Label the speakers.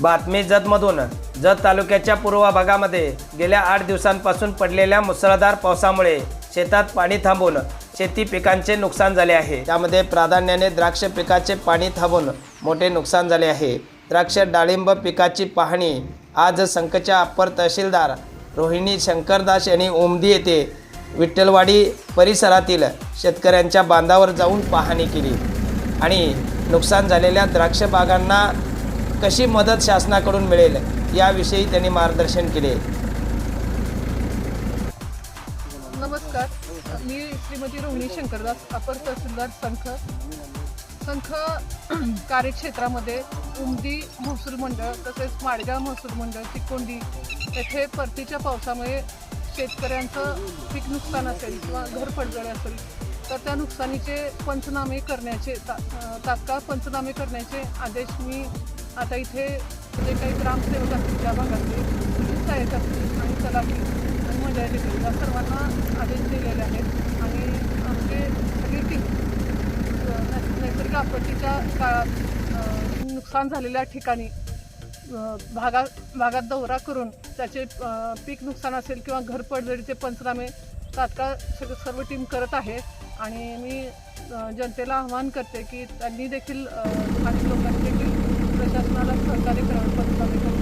Speaker 1: बातमी जतमधून. जत तालुक्याच्या पूर्व भागामध्ये गेल्या आठ दिवसांपासून पडलेल्या मुसळधार पावसामुळे शेतात पाणी थांबून शेती पिकांचे नुकसान झाले आहे. त्यामध्ये प्राधान्याने द्राक्ष पिकाचे पाणी थांबून मोठे नुकसान झाले आहे. द्राक्ष डाळिंब पिकाची पाहणी आज संकच्या अप्पर तहसीलदार रोहिणी शंकरदास यांनी ओमदी येथे विठ्ठलवाडी परिसरातील शेतकऱ्यांच्या बांधावर जाऊन पाहणी केली आणि नुकसान झालेल्या द्राक्ष बागांना कशी मदत शासनाकडून मिळेल याविषयी त्यांनी मार्गदर्शन केले.
Speaker 2: नमस्कार. मी श्रीमती रोहिणी शंकरदास अपर तहसीलदार संख संख कार्यक्षेत्रामध्ये उमदी महसूल मंडळ तसेच माडगाव महसूल मंडळ चिकोंडी येथे परतीच्या पावसामुळे शेतकऱ्यांचं पीक नुकसान असेल किंवा घर पडझडे असेल तर त्या नुकसानीचे पंचनामे करण्याचे ता तात्काळ पंचनामे करण्याचे आदेश मी आता इथे जे काही ग्रामसेवक असतील त्या भागातले पोलीस सहाय्यक असतील आणि तलाठी आणि मंडळ देखील या सर्वांना आदेश दिलेले आहेत. आणि आमचे सगळी टीम नैसर्गिक आपत्तीच्या काळात नुकसान झालेल्या ठिकाणी भागा भागात दौरा करून त्याचे पीक नुकसान असेल किंवा घर पडझडीचे पंचनामे तात्काळ सग सर्व टीम करत आहे. आणि मी जनतेला आवाहन करते की त्यांनी देखील स्थानिक लोकांनी देखील प्रशासनाला सहकार्य करावे